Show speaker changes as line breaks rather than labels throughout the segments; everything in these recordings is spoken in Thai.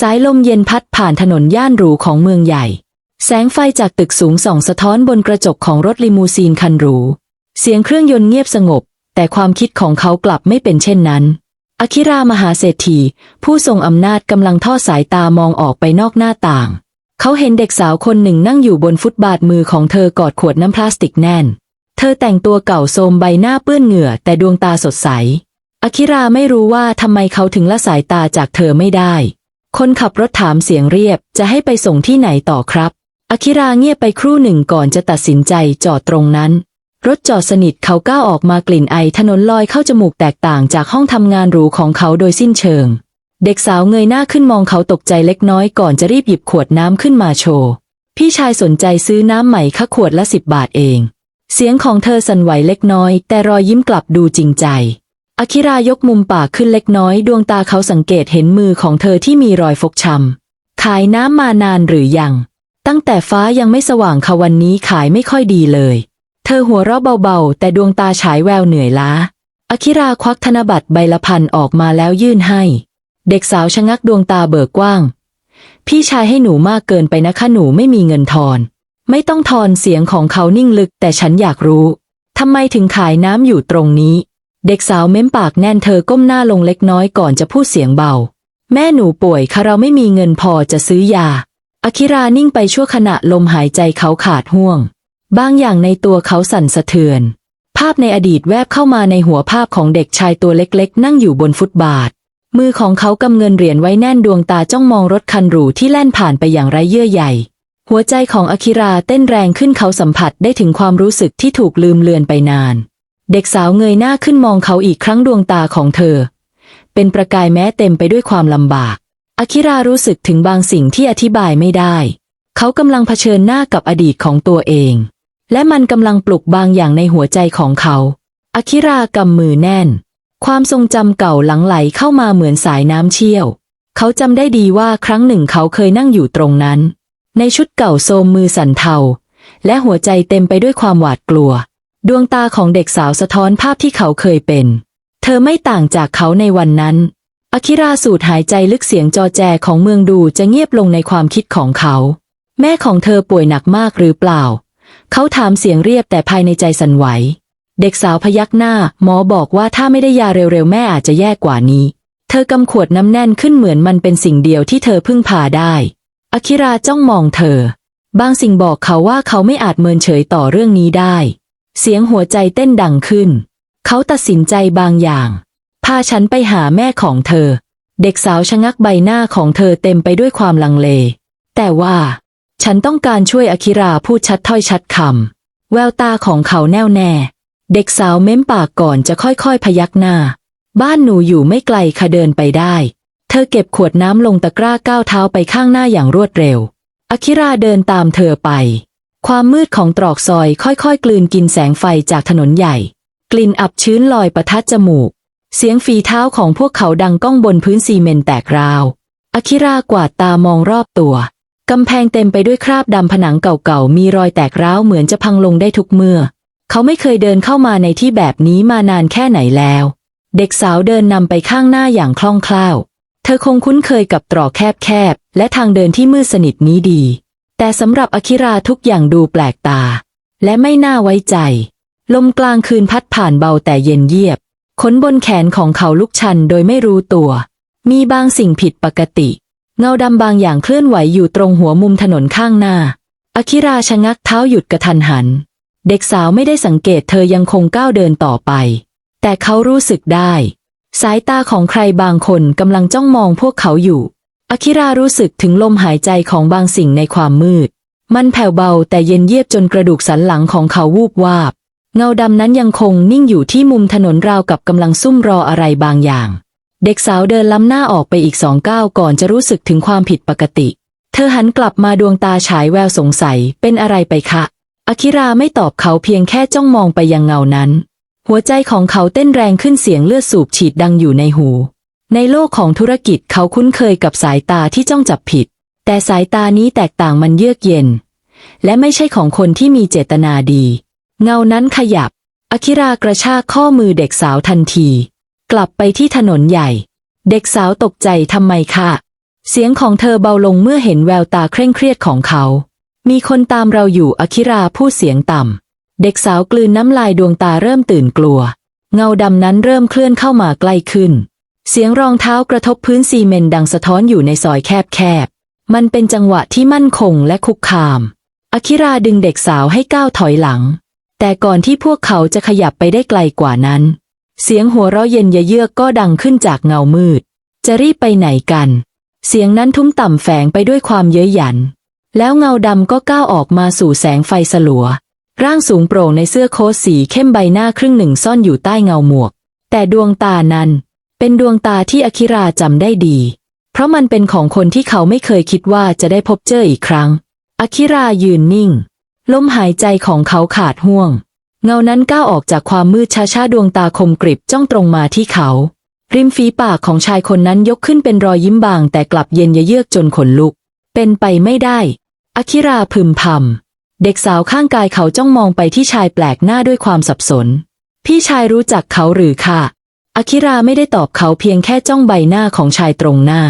สายลมเย็นพัดผ่านถนนย่านหรูของเมืองใหญ่ แสงไฟจากตึกสูงส่องสะท้อนบนกระจกของรถลิมูซีนคันหรู เสียงเครื่องยนต์เงียบสงบ แต่ความคิดของเขากลับไม่เป็นเช่นนั้น อคิรามหาเศรษฐี ผู้ทรงอำนาจกำลังทอดสายตามองออกไปนอกหน้าต่าง เขาเห็นเด็กสาวคนหนึ่งนั่งอยู่บนฟุตบาทมือของเธอกอดขวดน้ำพลาสติกแน่น เธอแต่งตัวเก่าโทรมใบหน้าเปื้อนเหงื่อแต่ดวงตาสดใส อคิราไม่รู้ว่าทำไมเขาถึงละสายตาจากเธอไม่ได้ คนขับรถถามเสียงเรียบ จะให้ไปส่งที่ไหนต่อครับอาคิราเงียบไปครู่หนึ่งก่อนจะตัดสินใจจอดตรงนั้น รถจอดสนิทเขาก้าวออกมากลิ่นไอถนนลอยเข้าจมูกแตกต่างจากห้องทำงานหรูของเขาโดยสิ้นเชิง เด็กสาวเงยหน้าขึ้นมองเขาตกใจเล็กน้อยก่อนจะรีบหยิบขวดน้ำขึ้นมาโชว์ พี่ชายสนใจซื้อน้ำใหม่ค่ะขวดละสิบบาทเอง เสียงของเธอสั่นไหวเล็กน้อย แต่รอยยิ้มกลับดูจริงใจ อคิรายกมุมปากขึ้นเล็กน้อยดวงตาเขาสังเกตเห็นมือของเธอที่มีรอยฟกช้ำขายน้ำมานานหรือยัง ตั้งแต่ฟ้ายังไม่สว่างค่ะวันนี้ขายไม่ค่อยดีเลย เธอหัวเราะเบาๆ แต่ดวงตาฉายแววเหนื่อยล้าอคิราควักธนบัตรใบละพันออกมาแล้วยื่นให้ เด็กสาวชะงักดวงตาเบิกกว้าง พี่ชายให้หนูมากเกินไปนะคะหนูไม่มีเงินทอน ไม่ต้องทอนเสียงของเขานิ่งลึกแต่ฉันอยากรู้ทำไมถึงขายน้ำอยู่ตรงนี้ เด็กสาวเม้มปากแน่นเธอก้มหน้าลงเล็กน้อยก่อนจะพูดเสียงเบา แม่หนูป่วยค่ะเราไม่มีเงินพอจะซื้อยาอาคิรานิ่งไปชั่วขณะลมหายใจเขาขาดห่วง บางอย่างในตัวเขาสั่นสะเทือน ภาพในอดีตแวบเข้ามาในหัวภาพของเด็กชายตัวเล็กๆ นั่งอยู่บนฟุตบาท มือของเขากำเงินเหรียญไว้แน่นดวงตาจ้องมองรถคันหรูที่แล่นผ่านไปอย่างไร้เยื่อใยหัวใจของอคิราเต้นแรงขึ้นเขาสัมผัสได้ถึงความรู้สึกที่ถูกลืมเลือนไปนาน เด็กสาวเงยหน้าขึ้นมองเขาอีกครั้งดวงตาของเธอ เป็นประกายแม้เต็มไปด้วยความลำบาก อาคิรารู้สึกถึงบางสิ่งที่อธิบายไม่ได้ เขากำลังเผชิญหน้ากับอดีตของตัวเอง และมันกำลังปลุกบางอย่างในหัวใจของเขา อาคิรากำมือแน่น ความทรงจำเก่าหลังไหลเข้ามาเหมือนสายน้ำเชี่ยว เขาจำได้ดีว่าครั้งหนึ่งเขาเคยนั่งอยู่ตรงนั้น ในชุดเก่าโทมมือสั่นเทาและหัวใจเต็มไปด้วยความหวาดกลัว ดวงตาของเด็กสาวสะท้อนภาพที่เขาเคยเป็น เธอไม่ต่างจากเขาในวันนั้น อคิราสูดหายใจลึกเสียงจอแจของเมืองดูจะเงียบลงในความคิดของเขา แม่ของเธอป่วยหนักมากหรือเปล่า เขาถามเสียงเรียบแต่ภายในใจสั่นไหว เด็กสาวพยักหน้า หมอบอกว่าถ้าไม่ได้ยาเร็วๆ แม่อาจจะแย่กว่านี้ เธอกำขวดน้ำแน่นขึ้นเหมือนมันเป็นสิ่งเดียวที่เธอพึ่งพาได้ อคิราจ้องมองเธอ บางสิ่งบอกเขาว่าเขาไม่อาจเมินเฉยต่อเรื่องนี้ได้ เสียงหัวใจเต้นดังขึ้น เขาตัดสินใจบางอย่าง พาฉันไปหาแม่ของเธอ เด็กสาวชะงักใบหน้าของเธอเต็มไปด้วยความลังเล แต่ว่า ฉันต้องการช่วยอคิราพูดชัดถ้อยชัดคำ แววตาของเขาแน่วแน่ เด็กสาวเม้มปากก่อนจะค่อยๆพยักหน้า บ้านหนูอยู่ไม่ไกลค่ะเดินไปได้ เธอเก็บขวดน้ำลงตะกร้าก้าวเท้าไปข้างหน้าอย่างรวดเร็ว อคิราเดินตามเธอไป ความมืดของตรอกซอยค่อยๆ กลืนกินแสงไฟจากถนนใหญ่ กลิ่นอับชื้นลอยประทัดจมูก เสียงฝีเท้าของพวกเขาดังก้องบนพื้นซีเมนต์แตกราว อคิรากวาดตามองรอบตัว กำแพงเต็มไปด้วยคราบดำผนังเก่าๆ มีรอยแตกร้าวเหมือนจะพังลงได้ทุกเมื่อ เขาไม่เคยเดินเข้ามาในที่แบบนี้มานานแค่ไหนแล้ว เด็กสาวเดินนำไปข้างหน้าอย่างคล่องแคล่ว เธอคงคุ้นเคยกับตรอกแคบๆ และทางเดินที่มืดสนิทนี้ดี แต่สำหรับอคิราทุกอย่างดูแปลกตา และไม่น่าไว้ใจ ลมกลางคืนพัดผ่านเบาแต่เย็นเยียบ ขนบนแขนของเขาลุกชันโดยไม่รู้ตัว มีบางสิ่งผิดปกติ เงาดำบางอย่างเคลื่อนไหวอยู่ตรงหัวมุมถนนข้างหน้า อคิราชะงักเท้าหยุดกระทันหัน เด็กสาวไม่ได้สังเกตเธอยังคงก้าวเดินต่อไป แต่เขารู้สึกได้ สายตาของใครบางคนกำลังจ้องมองพวกเขาอยู่ อาคิรารู้สึกถึงลมหายใจของบางสิ่งในความมืด มันแผ่วเบาแต่เย็นเยียบจนกระดูกสันหลังของเขาวูบวาบ เงาดำนั้นยังคงนิ่งอยู่ที่มุมถนนราวกับกำลังซุ่มรออะไรบางอย่าง เด็กสาวเดินล้ำหน้าออกไปอีกสองก้าวก่อนจะรู้สึกถึงความผิดปกติ เธอหันกลับมาดวงตาฉายแววสงสัยเป็นอะไรไปคะอาคิราไม่ตอบเขาเพียงแค่จ้องมองไปยังเงานั้น หัวใจของเขาเต้นแรงขึ้นเสียงเลือดสูบฉีดดังอยู่ในหู ในโลกของธุรกิจเขาคุ้นเคยกับสายตาที่จ้องจับผิด แต่สายตานี้แตกต่างมันเยือกเย็น และไม่ใช่ของคนที่มีเจตนาดี เงานั้นขยับ อคิรากระชากข้อมือเด็กสาวทันที กลับไปที่ถนนใหญ่ เด็กสาวตกใจทำไมคะเสียงของเธอเบาลงเมื่อเห็นแววตาเคร่งเครียดของเขา มีคนตามเราอยู่อคิราพูดเสียงต่ำ เด็กสาวกลืนน้ำลายดวงตาเริ่มตื่นกลัว เงาดำนั้นเริ่มเคลื่อนเข้ามาใกล้ขึ้น เสียงรองเท้ากระทบพื้นซีเมนต์ดังสะท้อนอยู่ในซอยแคบๆ มันเป็นจังหวะที่มั่นคงและคุกคาม อคิราดึงเด็กสาวให้ก้าวถอยหลัง แต่ก่อนที่พวกเขาจะขยับไปได้ไกลกว่านั้น เสียงหัวเราะเย็นยะเยือกก็ดังขึ้นจากเงามืด จะรีบไปไหนกัน เสียงนั้นทุ้มต่ำแฝงไปด้วยความเย้ยหยัน แล้วเงาดำก็ก้าวออกมาสู่แสงไฟสลัว ร่างสูงโปร่งในเสื้อโค้ทสีเข้มใบหน้าครึ่งหนึ่งซ่อนอยู่ใต้เงาหมวก แต่ดวงตานั้น เป็นดวงตาที่อาคิราจำได้ดี เพราะมันเป็นของคนที่เขาไม่เคยคิดว่าจะได้พบเจออีกครั้งอาคิรายืนนิ่ง ลมหายใจของเขาขาดห่วง เงานั้นก้าวออกจากความมืดช้าๆดวงตาคมกริบจ้องตรงมาที่เขา ริมฝีปากของชายคนนั้นยกขึ้นเป็นรอยยิ้มบาง แต่กลับเย็นยะเยือกจนขนลุก เป็นไปไม่ได้อาคิราพึมพำ เด็กสาวข้างกายเขาจ้องมองไปที่ชายแปลกหน้าด้วยความสับสน พี่ชายรู้จักเขาหรือค่ะ อาคิราไม่ได้ตอบเขาเพียงแค่จ้องใบหน้าของชายตรงหน้า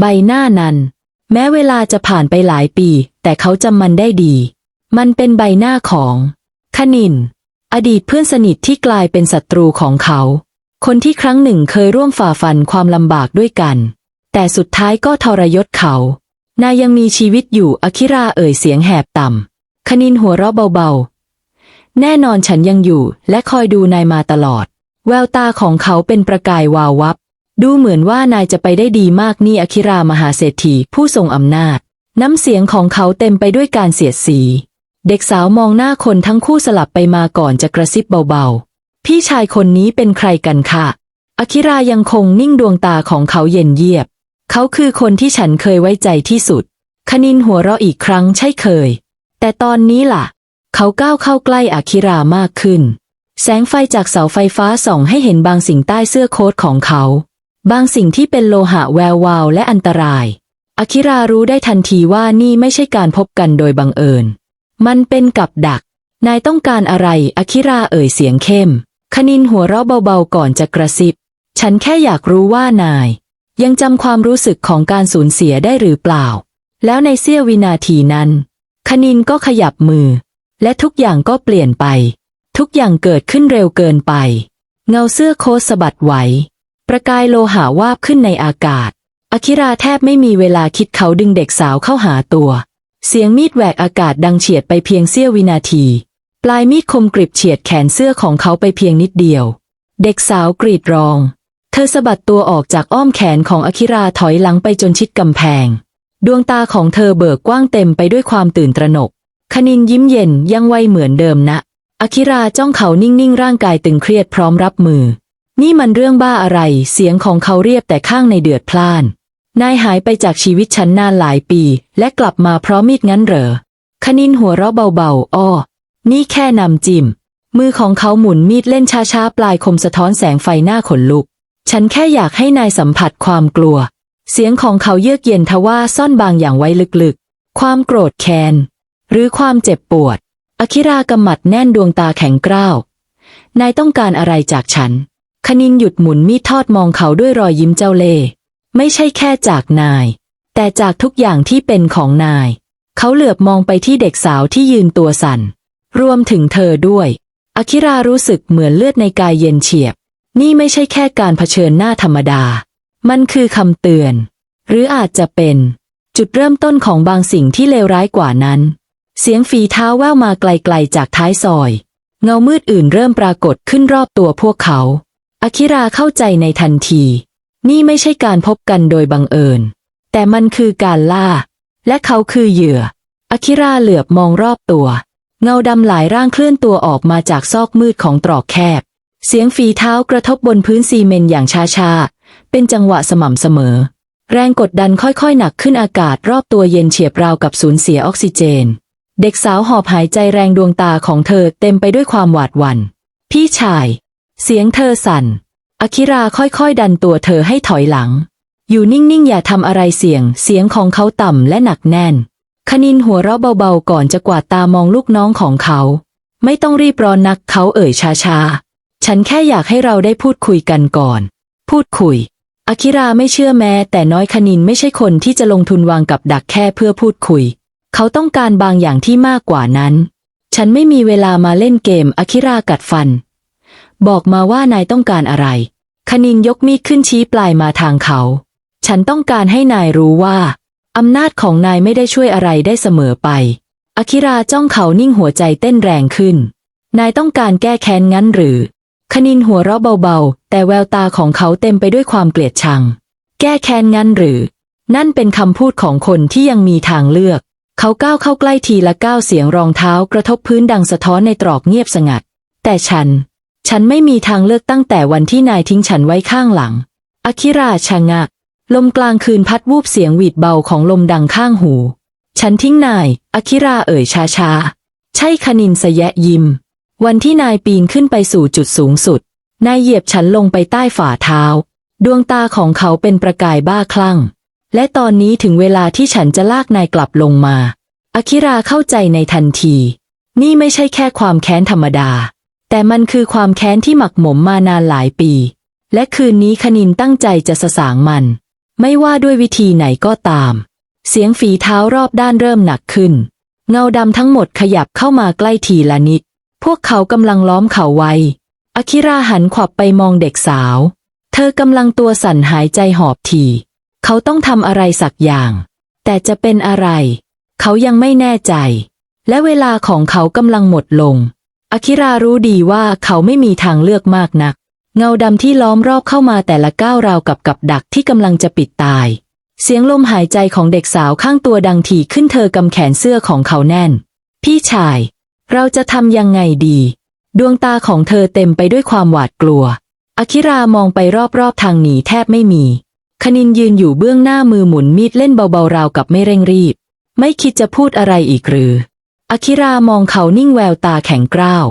ใบหน้านั้น แม้เวลาจะผ่านไปหลายปี แต่เขาจำมันได้ดี มันเป็นใบหน้าของคณิน อดีตเพื่อนสนิทที่กลายเป็นศัตรูของเขา คนที่ครั้งหนึ่งเคยร่วมฝ่าฟันความลำบากด้วยกัน แต่สุดท้ายก็ทรยศเขานายยังมีชีวิตอยู่อาคิราเอ่ยเสียงแหบต่ำคณินหัวเราะเบาๆ แน่นอนฉันยังอยู่และคอยดูนายมาตลอด แววตาของเขาเป็นประกายวาววับ ดูเหมือนว่านายจะไปได้ดีมากนี่อคิรามหาเศรษฐีผู้ทรงอำนาจ น้ำเสียงของเขาเต็มไปด้วยการเสียดสี เด็กสาวมองหน้าคนทั้งคู่สลับไปมาก่อนจะกระซิบเบาๆ พี่ชายคนนี้เป็นใครกันคะอคิรายังคงนิ่งดวงตาของเขาเย็นเยียบ เขาคือคนที่ฉันเคยไว้ใจที่สุด คณินหัวเราะอีกครั้งใช่เคย แต่ตอนนี้ล่ะ เขาก้าวเข้าใกล้อคิรามากขึ้น แสงไฟจากเสาไฟฟ้าส่องให้เห็นบางสิ่งใต้เสื้อโค้ทของเขา บางสิ่งที่เป็นโลหะแวววาวและอันตราย อคิรารู้ได้ทันทีว่านี่ไม่ใช่การพบกันโดยบังเอิญ มันเป็นกับดัก นายต้องการอะไร อคิราเอ่ยเสียงเข้ม คณินหัวเราะเบาๆก่อนจะกระซิบ ฉันแค่อยากรู้ว่านาย ยังจำความรู้สึกของการสูญเสียได้หรือเปล่า แล้วในเสี้ยววินาทีนั้น คณินก็ขยับมือ และทุกอย่างก็เปลี่ยนไป ทุกอย่างเกิดขึ้นเร็วเกินไป เงาเสื้อโค้ทสะบัดไหว ประกายโลหะวาบขึ้นในอากาศ อคิราแทบไม่มีเวลาคิดเขาดึงเด็กสาวเข้าหาตัว เสียงมีดแหวกอากาศดังเฉียดไปเพียงเสี้ยววินาที ปลายมีดคมกริบเฉียดแขนเสื้อของเขาไปเพียงนิดเดียว เด็กสาวกรีดร้อง เธอสะบัดตัวออกจากอ้อมแขนของอคิราถอยหลังไปจนชิดกำแพง ดวงตาของเธอเบิกกว้างเต็มไปด้วยความตื่นตระหนกคณินยิ้มเย็นยังไวเหมือนเดิมนะ อาคิราจ้องเขานิ่งๆ ร่างกายตึงเครียดพร้อมรับมือ นี่มันเรื่องบ้าอะไร เสียงของเขาเรียบแต่ข้างในเดือดพล่าน นายหายไปจากชีวิตฉันนานหลายปี และกลับมาเพราะมีดงั้นเหรอ คณินหัวเราะเบาๆ อ้อ นี่แค่นำจิ้มมือของเขาหมุนมีดเล่นช้าๆ ปลายคมสะท้อนแสงไฟหน้าขนลุก ฉันแค่อยากให้นายสัมผัสความกลัว เสียงของเขาเยือกเย็นทว่าซ่อนบางอย่างไว้ลึกๆ ความโกรธแค้น หรือความเจ็บปวด อาคิรากำหมัดแน่นดวงตาแข็งกร้าว นายต้องการอะไรจากฉัน คณินหยุดหมุนมีดทอดมองเขาด้วยรอยยิ้มเจ้าเล่ห์ไม่ใช่แค่จากนาย แต่จากทุกอย่างที่เป็นของนาย เขาเหลือบมองไปที่เด็กสาวที่ยืนตัวสั่น รวมถึงเธอด้วยอาคิรารู้สึกเหมือนเลือดในกายเย็นเฉียบ นี่ไม่ใช่แค่การเผชิญหน้าธรรมดา มันคือคำเตือน หรืออาจจะเป็น จุดเริ่มต้นของบางสิ่งที่เลวร้ายกว่านั้น เสียงฝีเท้าแว่วมาไกลๆจากท้ายซอย เงามืดอื่นเริ่มปรากฏขึ้นรอบตัวพวกเขาอาคิราเข้าใจในทันที นี่ไม่ใช่การพบกันโดยบังเอิญ แต่มันคือการล่า และเขาคือเหยื่ออาคิราเหลือบมองรอบตัว เงาดำหลายร่างเคลื่อนตัวออกมาจากซอกมืดของตรอกแคบ เสียงฝีเท้ากระทบบนพื้นซีเมนต์อย่างช้าๆ เป็นจังหวะสม่ำเสมอ แรงกดดันค่อยๆหนักขึ้นอากาศรอบตัวเย็นเฉียบราวกับสูญเสียออกซิเจน เด็กสาวหอบหายใจแรงดวงตาของเธอเต็มไปด้วยความหวาดหวัน่น พี่ชาย เสียงเธอสั่น อคิราค่อยๆ ดันตัวเธอให้ถอยหลัง อยู่นิ่งๆ อย่าทำอะไรเสี่ยง เสียงของเขาต่ำและหนักแน่น คณินหัวเราะเบาๆ ก่อนจะกวาดตามองลูกน้องของเขา ไม่ต้องรีบร้อนนักเขาเอ่ยช้าๆ ฉันแค่อยากให้เราได้พูดคุยกันก่อน พูดคุยอากิราไม่เชื่อแม้ แต่น้อยคณินไม่ใช่คนที่จะลงทุนวางกับดักแค่เพื่อพูดคุย เขาต้องการบางอย่างที่มากกว่านั้น ฉันไม่มีเวลามาเล่นเกมอากิรากัดฟัน บอกมาว่านายต้องการอะไร คณินยกมีดขึ้นชี้ปลายมาทางเขา ฉันต้องการให้นายรู้ว่าอำนาจของนายไม่ได้ช่วยอะไรได้เสมอไปอากิราจ้องเขานิ่งหัวใจเต้นแรงขึ้น นายต้องการแก้แค้นงั้นหรือ คณินหัวเราะเบาๆ แต่แววตาของเขาเต็มไปด้วยความเกลียดชัง แก้แค้นงั้นหรือ นั่นเป็นคำพูดของคนที่ยังมีทางเลือก เขาก้าวเข้าใกล้ทีละก้าวเสียงรองเท้ากระทบพื้นดังสะท้อนในตรอกเงียบสงัด แต่ฉัน ฉันไม่มีทางเลือกตั้งแต่วันที่นายทิ้งฉันไว้ข้างหลัง อคิราชะงักลมกลางคืนพัดวูบเสียงหวีดเบาของลมดังข้างหู ฉันทิ้งนาย อคิราเอ่ยช้าๆใช่คณินสยะยิม วันที่นายปีนขึ้นไปสู่จุดสูงสุด นายเหยียบฉันลงไปใต้ฝ่าเท้า ดวงตาของเขาเป็นประกายบ้าคลั่ง และตอนนี้ถึงเวลาที่ฉันจะลากนายกลับลงมาอาคิราเข้าใจในทันที นี่ไม่ใช่แค่ความแค้นธรรมดา แต่มันคือความแค้นที่หมักหมมมานานหลายปี และคืนนี้คณินตั้งใจจะสสางมัน ไม่ว่าด้วยวิธีไหนก็ตาม เสียงฝีเท้ารอบด้านเริ่มหนักขึ้น เงาดำทั้งหมดขยับเข้ามาใกล้ทีละนิด พวกเขากำลังล้อมเขาไว้ อคิราหันขวับไปมองเด็กสาว เธอกำลังตัวสั่นหายใจหอบที เขาต้องทำอะไรสักอย่าง แต่จะเป็นอะไร เขายังไม่แน่ใจ และเวลาของเขากำลังหมดลง อคิรารู้ดีว่าเขาไม่มีทางเลือกมากนัก เงาดำที่ล้อมรอบเข้ามาแต่ละก้าวราวกับกับดักที่กำลังจะปิดตาย เสียงลมหายใจของเด็กสาวข้างตัวดังถี่ขึ้นเธอกำแขนเสื้อของเขาแน่น พี่ชาย เราจะทำยังไงดี ดวงตาของเธอเต็มไปด้วยความหวาดกลัว อคิรามองไปรอบๆทางหนีแทบไม่มี คณินยืนอยู่เบื้องหน้ามือหมุนมีดเล่นเบาๆราวกับไม่เร่งรีบ ไม่คิดจะพูดอะไรอีกหรือ อคิรามองเขานิ่งแววตาแข็งกร้าว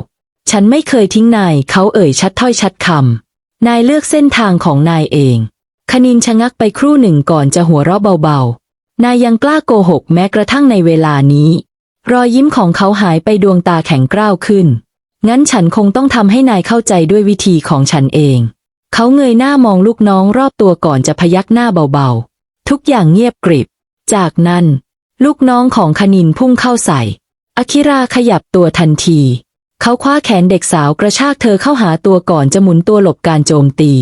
ฉันไม่เคยทิ้งนายเขาเอ่ยชัดถ้อยชัดคำนายเลือกเส้นทางของนายเอง คณินชะงักไปครู่หนึ่งก่อนจะหัวเราะเบาๆ นายยังกล้าโกหกแม้กระทั่งในเวลานี้ รอยยิ้มของเขาหายไปดวงตาแข็งกร้าวขึ้น งั้นฉันคงต้องทำให้นายเข้าใจด้วยวิธีของฉันเอง เขาเงยหน้ามองลูกน้องรอบตัวก่อนจะพยักหน้าเบาๆ ทุกอย่างเงียบกริบ จากนั้น ลูกน้องของคณินพุ่งเข้าใส่ อคิราขยับตัวทันที เขาคว้าแขนเด็กสาวกระชากเธอเข้าหาตัวก่อนจะหมุนตัวหลบการโจมตี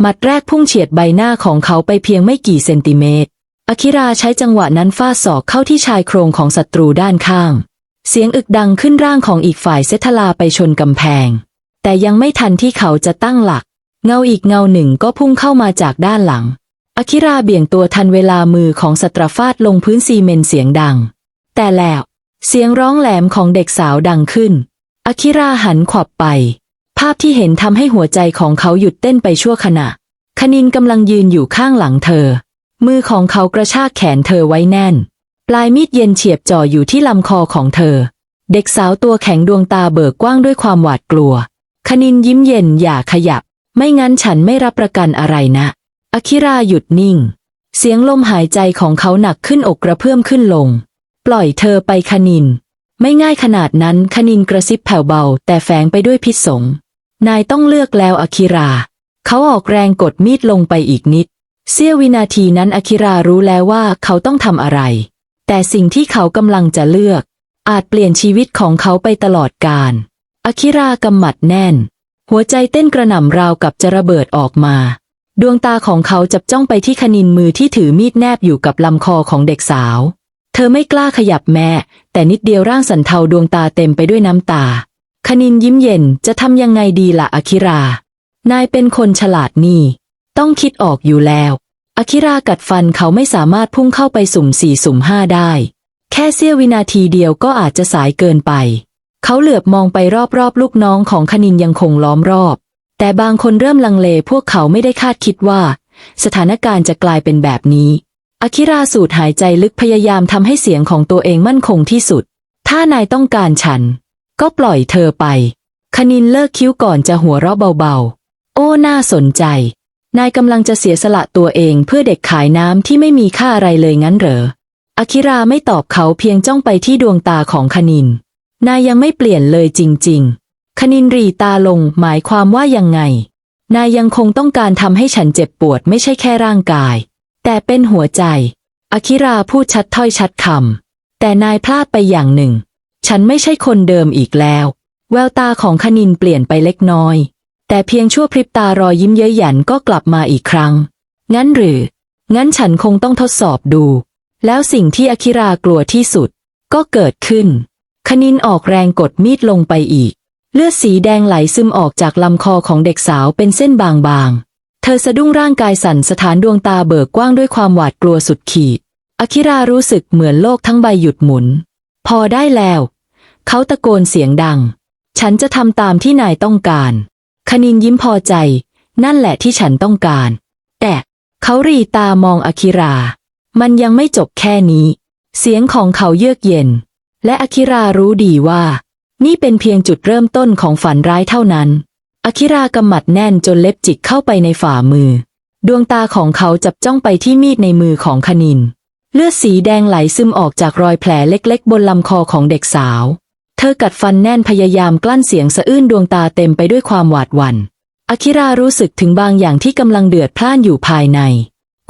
หมัดแรกพุ่งเฉียดใบหน้าของเขาไปเพียงไม่กี่เซนติเมตร อคิราใช้จังหวะนั้นฟาดศอกเข้าที่ชายโครงของศัตรูด้านข้าง เสียงอึกดังขึ้นร่างของอีกฝ่ายเซทลาไปชนกำแพง แต่ยังไม่ทันที่เขาจะตั้งหลัก เงาอีกเงาหนึ่งก็พุ่งเข้ามาจากด้านหลัง อคิราเบี่ยงตัวทันเวลามือของสตราฟาดลงพื้นซีเมนเสียงดัง แต่แล้ว เสียงร้องแหลมของเด็กสาวดังขึ้น อคิราหันขวับไป ภาพที่เห็นทำให้หัวใจของเขาหยุดเต้นไปชั่วขณะ คณินกำลังยืนอยู่ข้างหลังเธอ มือของเขากระชากแขนเธอไว้แน่น ปลายมีดเย็นเฉียบจ่ออยู่ที่ลำคอของเธอ เด็กสาวตัวแข็งดวงตาเบิกกว้างด้วยความหวาดกลัว คณินยิ้มเย็นอย่าขยับ ไม่งั้นฉันไม่รับประกันอะไรนะ อคิราหยุดนิ่ง เสียงลมหายใจของเขาหนักขึ้นอกกระเพื่อมขึ้นลง ปล่อยเธอไปคณิน ไม่ง่ายขนาดนั้นคณินกระซิบแผ่วเบา แต่แฝงไปด้วยพิษสง นายต้องเลือกแล้วอคิรา เขาออกแรงกดมีดลงไปอีกนิด เสี้ยววินาทีนั้นอคิรารู้แล้วว่าเขาต้องทำอะไร แต่สิ่งที่เขากำลังจะเลือก อาจเปลี่ยนชีวิตของเขาไปตลอดกาลอคิรากำหมัดแน่น หัวใจเต้นกระหน่ำราวกับจะระเบิดออกมา ดวงตาของเขาจับจ้องไปที่คณินมือที่ถือมีดแนบอยู่กับลำคอของเด็กสาว เธอไม่กล้าขยับแม้แต่นิดเดียวร่างสันเทาดวงตาเต็มไปด้วยน้ำตาคณินยิ้มเย็นจะทำยังไงดีล่ะอคิรา นายเป็นคนฉลาดนี่ ต้องคิดออกอยู่แล้ว อคิรากัดฟันเขาไม่สามารถพุ่งเข้าไปสุ่มสี่สุ่มห้าได้ แค่เสี้ยววินาทีเดียวก็อาจจะสายเกินไป เขาเหลือบมองไปรอบๆลูกน้องของคณินยังคงล้อมรอบ แต่บางคนเริ่มลังเลพวกเขาไม่ได้คาดคิดว่า สถานการณ์จะกลายเป็นแบบนี้อาคิราสูดหายใจลึกพยายามทำให้เสียงของตัวเองมั่นคงที่สุด ถ้านายต้องการฉัน ก็ปล่อยเธอไป คณินเลิกคิ้วก่อนจะหัวเราะเบาๆ โอ้น่าสนใจ นายกำลังจะเสียสละตัวเองเพื่อเด็กขายน้ำที่ไม่มีค่าอะไรเลยงั้นเหรอ อคิราไม่ตอบเขาเพียงจ้องไปที่ดวงตาของคณิน นายยังไม่เปลี่ยนเลยจริง ๆ คณินรีตาลงหมายความว่ายังไง นายยังคงต้องการทำให้ฉันเจ็บปวดไม่ใช่แค่ร่างกาย แต่เป็นหัวใจ อคิราพูดชัดถ้อยชัดคำแต่นายพลาดไปอย่างหนึ่ง ฉันไม่ใช่คนเดิมอีกแล้ว แววตาของคณินเปลี่ยนไปเล็กน้อย แต่เพียงชั่วพริบตารอยยิ้มเย้ยหยันก็กลับมาอีกครั้ง งั้นหรือ งั้นฉันคงต้องทดสอบดู แล้วสิ่งที่อคิรากลัวที่สุด ก็เกิดขึ้น คณินออกแรงกดมีดลงไปอีก เลือดสีแดงไหลซึมออกจากลำคอของเด็กสาวเป็นเส้นบางๆ เธอสะดุ้งร่างกายสั่นสถานดวงตาเบิกกว้างด้วยความหวาดกลัวสุดขีด อคิรารู้สึกเหมือนโลกทั้งใบหยุดหมุน พอได้แล้ว เขาตะโกนเสียงดัง ฉันจะทำตามที่นายต้องการ คณินยิ้มพอใจ นั่นแหละที่ฉันต้องการ แต่เขารีตามองอคิรา มันยังไม่จบแค่นี้ เสียงของเขาเยือกเย็น และอาคิรารู้ดีว่า นี่เป็นเพียงจุดเริ่มต้นของฝันร้ายเท่านั้นอาคิรากำหมัดแน่นจนเล็บจิกเข้าไปในฝ่ามือ ดวงตาของเขาจับจ้องไปที่มีดในมือของคณิน เลือดสีแดงไหลซึมออกจากรอยแผลเล็กๆ บนลำคอของเด็กสาว เธอกัดฟันแน่นพยายามกลั้นเสียงสะอื้นดวงตาเต็มไปด้วยความหวาดหวัน่นอาคิรารู้สึกถึงบางอย่างที่กำลังเดือดพล่านอยู่ภายใน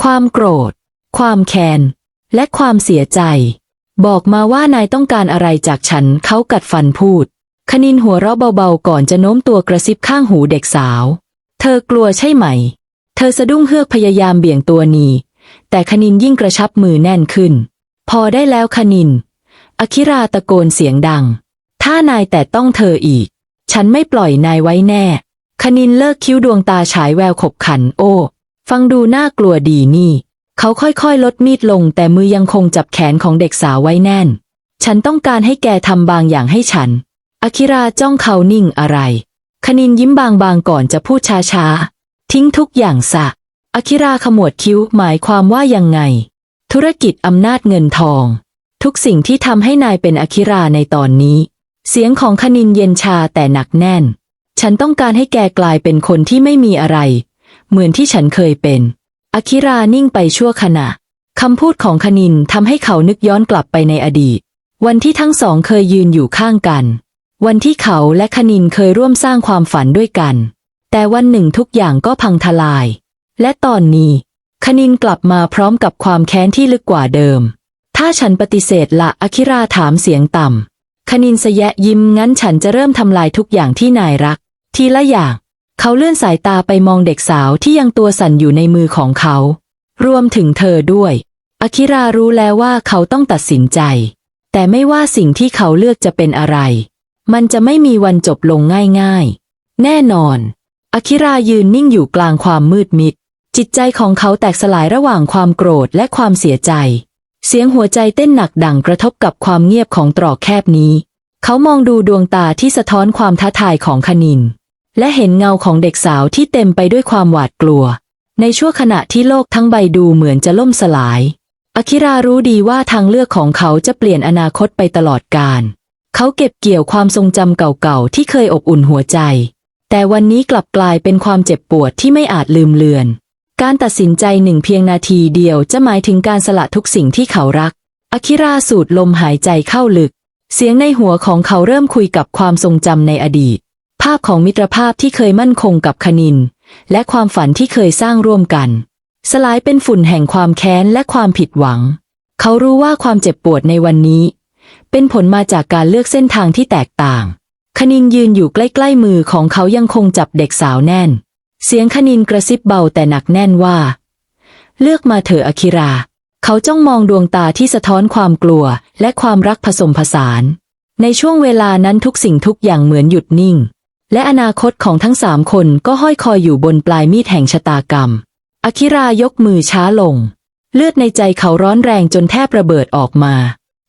ความโกรธ ความแค้น และความเสียใจ บอกมาว่านายต้องการอะไรจากฉันเขากัดฟันพูด คณินหัวเราะเบาๆก่อนจะโน้มตัวกระซิบข้างหูเด็กสาว เธอกลัวใช่ไหม เธอสะดุ้งเฮือกพยายามเบี่ยงตัวหนี แต่คณินยิ่งกระชับมือแน่นขึ้น พอได้แล้วคณิน อคิราตะโกนเสียงดัง ถ้านายแต่ต้องเธออีก ฉันไม่ปล่อยนายไว้แน่ คณินเลิกคิ้วดวงตาฉายแววขบขันโอ้ ฟังดูน่ากลัวดีนี่ เขาค่อยๆ ลดมีดลงแต่มือยังคงจับแขนของเด็กสาวไว้แน่น ฉันต้องการให้แกทำบางอย่างให้ฉัน อาคิราจ้องเขานิ่งอะไร คณินยิ้มบางๆก่อนจะพูดช้าๆ ทิ้งทุกอย่างซะอาคิราขมวดคิ้วหมายความว่ายังไง ธุรกิจอำนาจเงินทอง ทุกสิ่งที่ทำให้นายเป็นอาคิราในตอนนี้ เสียงของคณินเย็นชาแต่หนักแน่น ฉันต้องการให้แกกลายเป็นคนที่ไม่มีอะไร เหมือนที่ฉันเคยเป็น อาคิรานิ่งไปชั่วขณะคำพูดของคณินทำให้เขานึกย้อนกลับไปในอดีต วันที่ทั้งสองเคยยืนอยู่ข้างกัน วันที่เขาและคณินเคยร่วมสร้างความฝันด้วยกัน แต่วันหนึ่งทุกอย่างก็พังทลาย และตอนนี้คณินกลับมาพร้อมกับความแค้นที่ลึกกว่าเดิม ถ้าฉันปฏิเสธละอาคิราถามเสียงต่ำคณินสยะยิ้มงั้นฉันจะเริ่มทำลายทุกอย่างที่นายรัก ทีละอย่าง เขาเลื่อนสายตาไปมองเด็กสาวที่ยังตัวสั่นอยู่ในมือของเขา รวมถึงเธอด้วย อคิรารู้แล้วว่าเขาต้องตัดสินใจ แต่ไม่ว่าสิ่งที่เขาเลือกจะเป็นอะไร มันจะไม่มีวันจบลงง่ายๆ แน่นอน อคิรายืนนิ่งอยู่กลางความมืดมิด จิตใจของเขาแตกสลายระหว่างความโกรธและความเสียใจ เสียงหัวใจเต้นหนักดังกระทบกับความเงียบของตรอกแคบนี้ เขามองดูดวงตาที่สะท้อนความท้าทายของคณิน และเห็นเงาของเด็กสาวที่เต็มไปด้วยความหวาดกลัว ในชั่วขณะที่โลกทั้งใบดูเหมือนจะล่มสลายอาคิรารู้ดีว่าทางเลือกของเขาจะเปลี่ยนอนาคตไปตลอดกาลเขาเก็บเกี่ยวความทรงจำเก่าๆ ที่เคยอบอุ่นหัวใจ แต่วันนี้กลับกลายเป็นความเจ็บปวดที่ไม่อาจลืมเลือน การตัดสินใจหนึ่งเพียงนาทีเดียวจะหมายถึงการสละทุกสิ่งที่เขารักอาคิราสูดลมหายใจเข้าลึก เสียงในหัวของเขาเริ่มคุยกับความทรงจำในอดีต ภาพของมิตรภาพที่เคยมั่นคงกับคณิน และความฝันที่เคยสร้างร่วมกัน สลายเป็นฝุ่นแห่งความแค้นและความผิดหวัง เขารู้ว่าความเจ็บปวดในวันนี้ เป็นผลมาจากการเลือกเส้นทางที่แตกต่าง คณินยืนอยู่ใกล้ๆมือของเขายังคงจับเด็กสาวแน่น เสียงคณินกระซิบเบาแต่หนักแน่นว่า เลือกมาเถอะอาคิรา เขาจ้องมองดวงตาที่สะท้อนความกลัว และความรักผสมผสาน ในช่วงเวลานั้นทุกสิ่งทุกอย่างเหมือนหยุดนิ่ง และอนาคตของทั้งสามคนก็ห้อยคอยอยู่บนปลายมีดแห่งชะตากรรม อคิรายกมือช้าลง เลือดในใจเขาร้อนแรงจนแทบระเบิดออกมา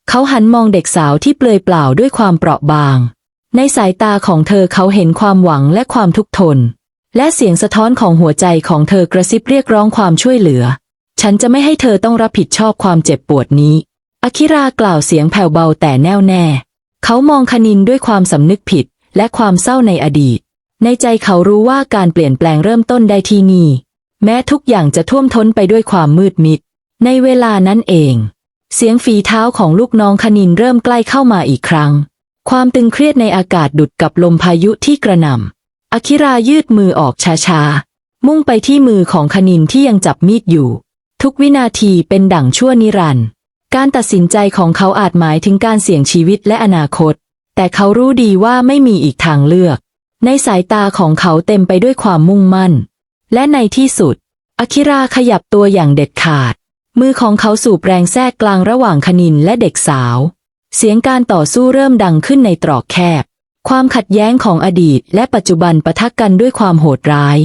เขาหันมองเด็กสาวที่เปลือยเปล่าด้วยความเปราะบาง ในสายตาของเธอเขาเห็นความหวังและความทุกข์ทน และเสียงสะท้อนของหัวใจของเธอกระซิบเรียกร้องความช่วยเหลือ ฉันจะไม่ให้เธอต้องรับผิดชอบความเจ็บปวดนี้ อคิรากล่าวเสียงแผ่วเบาแต่แน่วแน่ เขามองคณินด้วยความสำนึกผิด และความเศร้าในอดีต ในใจเขารู้ว่าการเปลี่ยนแปลงเริ่มต้นได้ที่นี่ แม้ทุกอย่างจะท่วมท้นไปด้วยความมืดมิด ในเวลานั้นเอง เสียงฝีเท้าของลูกน้องคณินเริ่มใกล้เข้ามาอีกครั้ง ความตึงเครียดในอากาศดุดกับลมพายุที่กระหน่ำอคิรายืดมือออกช้าๆ มุ่งไปที่มือของคณินที่ยังจับมีดอยู่ ทุกวินาทีเป็นดั่งชั่วนิรันดร์การตัดสินใจของเขาอาจหมายถึงการเสี่ยงชีวิตและอนาคต แต่เขารู้ดีว่าไม่มีอีกทางเลือก ในสายตาของเขาเต็มไปด้วยความมุ่งมั่น และในที่สุดอาคิราขยับตัวอย่างเด็ดขาด มือของเขาสูบแรงแทรกกลางระหว่างคณินและเด็กสาว เสียงการต่อสู้เริ่มดังขึ้นในตรอกแคบ ความขัดแย้งของอดีตและปัจจุบันปะทะกันด้วยความโหดร้าย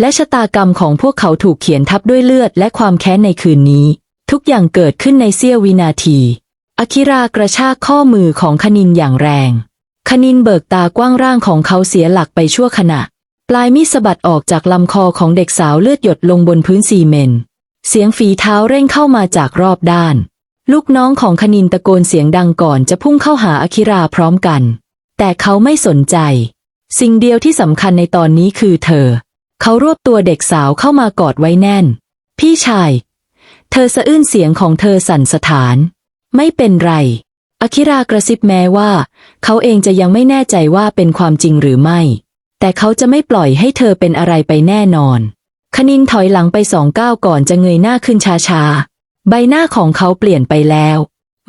และชะตากรรมของพวกเขาถูกเขียนทับด้วยเลือดและความแค้นในคืนนี้ ทุกอย่างเกิดขึ้นในเสี้ยววินาที อคิรากระชากข้อมือของคณินอย่างแรง คณินเบิกตากว้างร่างของเขาเสียหลักไปชั่วขณะ ปลายมีดสะบัดออกจากลำคอของเด็กสาวเลือดหยดลงบนพื้นซีเมนต์ เสียงฝีเท้าเร่งเข้ามาจากรอบด้าน ลูกน้องของคณินตะโกนเสียงดังก่อนจะพุ่งเข้าหาอคิราพร้อมกัน แต่เขาไม่สนใจ สิ่งเดียวที่สำคัญในตอนนี้คือเธอ เขารวบตัวเด็กสาวเข้ามากอดไว้แน่น พี่ชาย เธอสะอื้นเสียงของเธอสั่นสถาน ไม่เป็นไร อคิรากระซิบแม้ว่า เขาเองจะยังไม่แน่ใจว่าเป็นความจริงหรือไม่ แต่เขาจะไม่ปล่อยให้เธอเป็นอะไรไปแน่นอน คณินถอยหลังไปสองก้าวก่อนจะเงยหน้าขึ้นช้าๆ ใบหน้าของเขาเปลี่ยนไปแล้ว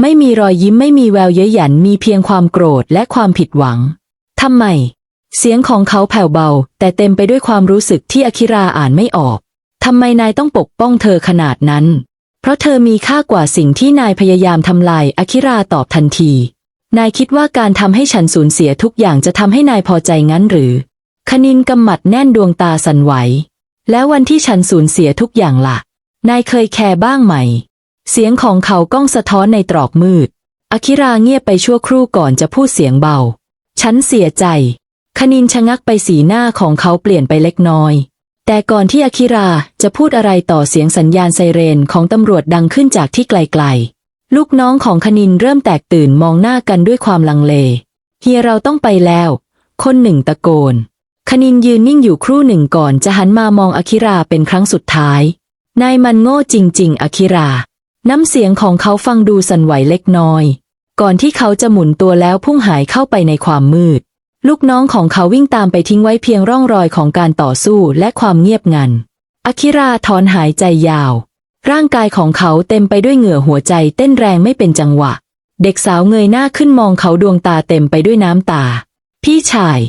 ไม่มีรอยยิ้มไม่มีแววเย้ยหยันมีเพียงความโกรธและความผิดหวังทำไม เสียงของเขาแผ่วเบา แต่เต็มไปด้วยความรู้สึกที่อคิราอ่านไม่ออกทำไมนายต้องปกป้องเธอขนาดนั้น เพราะเธอมีค่ากว่าสิ่งที่นายพยายามทำลายอาคิราตอบทันที นายคิดว่าการทำให้ฉันสูญเสียทุกอย่างจะทำให้นายพอใจงั้นหรือ คณินกำหมัดแน่นดวงตาสั่นไหว แล้ววันที่ฉันสูญเสียทุกอย่างล่ะ นายเคยแคร์บ้างไหม เสียงของเขาก้องสะท้อนในตรอกมืดอาคิราเงียบไปชั่วครู่ก่อนจะพูดเสียงเบา ฉันเสียใจ คณินชะงักไปสีหน้าของเขาเปลี่ยนไปเล็กน้อย แต่ก่อนที่อาคิราจะพูดอะไรต่อเสียงสัญญาณไซเรนของตำรวจดังขึ้นจากที่ไกลๆ ลูกน้องของคณินเริ่มแตกตื่นมองหน้ากันด้วยความลังเล เฮียเราต้องไปแล้ว คนหนึ่งตะโกน คณินยืนนิ่งอยู่ครู่หนึ่งก่อนจะหันมามองอาคิราเป็นครั้งสุดท้าย นายมันโง่จริง ๆอาคิรา น้ำเสียงของเขาฟังดูสั่นไหวเล็กน้อย ก่อนที่เขาจะหมุนตัวแล้วพุ่งหายเข้าไปในความมืด ลูกน้องของเขาวิ่งตามไปทิ้งไว้เพียงร่องรอยของการต่อสู้และความเงียบงัน อาคิราถอนหายใจยาว ร่างกายของเขาเต็มไปด้วยเหงื่อหัวใจเต้นแรงไม่เป็นจังหวะ เด็กสาวเงยหน้าขึ้นมองเขาดวงตาเต็มไปด้วยน้ำตา พี่ชาย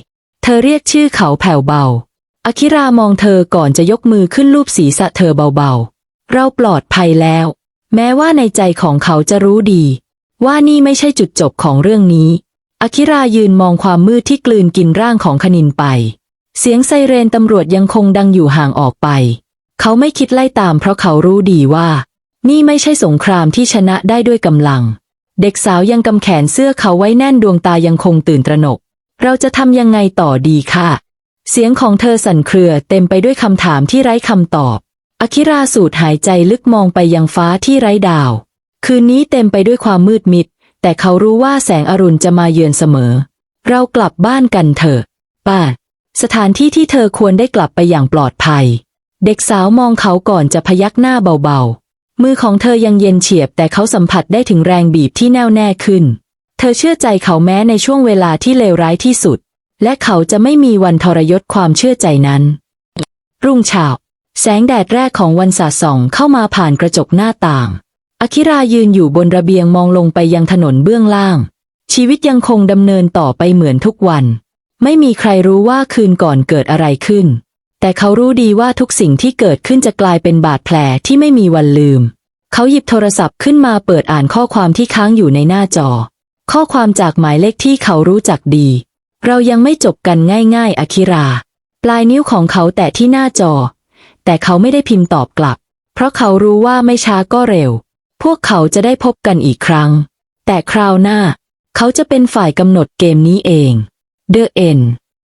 เธอเรียกชื่อเขาแผ่วเบา อาคิรามองเธอก่อนจะยกมือขึ้นลูบศีรษะเธอเบาๆ เราปลอดภัยแล้ว แม้ว่าในใจของเขาจะรู้ดี ว่านี่ไม่ใช่จุดจบของเรื่องนี้ อาคิรายืนมองความมืดที่กลืนกินร่างของคณินไป เสียงไซเรนตำรวจยังคงดังอยู่ห่างออกไป เขาไม่คิดไล่ตามเพราะเขารู้ดีว่า นี่ไม่ใช่สงครามที่ชนะได้ด้วยกำลัง เด็กสาวยังกำแขนเสื้อเขาไว้แน่นดวงตายังคงตื่นตระหนก เราจะทำยังไงต่อดีค่ะ เสียงของเธอสั่นเครือเต็มไปด้วยคำถามที่ไร้คำตอบอาคิราสูดหายใจลึกมองไปยังฟ้าที่ไร้ดาว คืนนี้เต็มไปด้วยความมืดมิด แต่เขารู้ว่าแสงอรุณจะมาเยือนเสมอ เรากลับบ้านกันเถอะ ป้า สถานที่ที่เธอควรได้กลับไปอย่างปลอดภัย เด็กสาวมองเขาก่อนจะพยักหน้าเบาๆ มือของเธอยังเย็นเฉียบแต่เขาสัมผัสได้ถึงแรงบีบที่แน่วแน่ขึ้น เธอเชื่อใจเขาแม้ในช่วงเวลาที่เลวร้ายที่สุด และเขาจะไม่มีวันทรยศความเชื่อใจนั้น รุ่งเช้าแสงแดดแรกของวันสาดส่องเข้ามาผ่านกระจกหน้าต่าง อคิรายืนอยู่บนระเบียงมองลงไปยังถนนเบื้องล่าง ชีวิตยังคงดำเนินต่อไปเหมือนทุกวัน ไม่มีใครรู้ว่าคืนก่อนเกิดอะไรขึ้น แต่เขารู้ดีว่าทุกสิ่งที่เกิดขึ้นจะกลายเป็นบาดแผลที่ไม่มีวันลืม เขาหยิบโทรศัพท์ขึ้นมาเปิดอ่านข้อความที่ค้างอยู่ในหน้าจอ ข้อความจากหมายเลขที่เขารู้จักดี เรายังไม่จบกันง่าย ๆอาคิรา ปลายนิ้วของเขาแตะที่หน้าจอ แต่เขาไม่ได้พิมพ์ตอบกลับ เพราะเขารู้ว่าไม่ช้าก็เร็ว พวกเขาจะได้พบกันอีกครั้ง แต่คราวหน้า เขาจะเป็นฝ่ายกำหนดเกมนี้เอง The End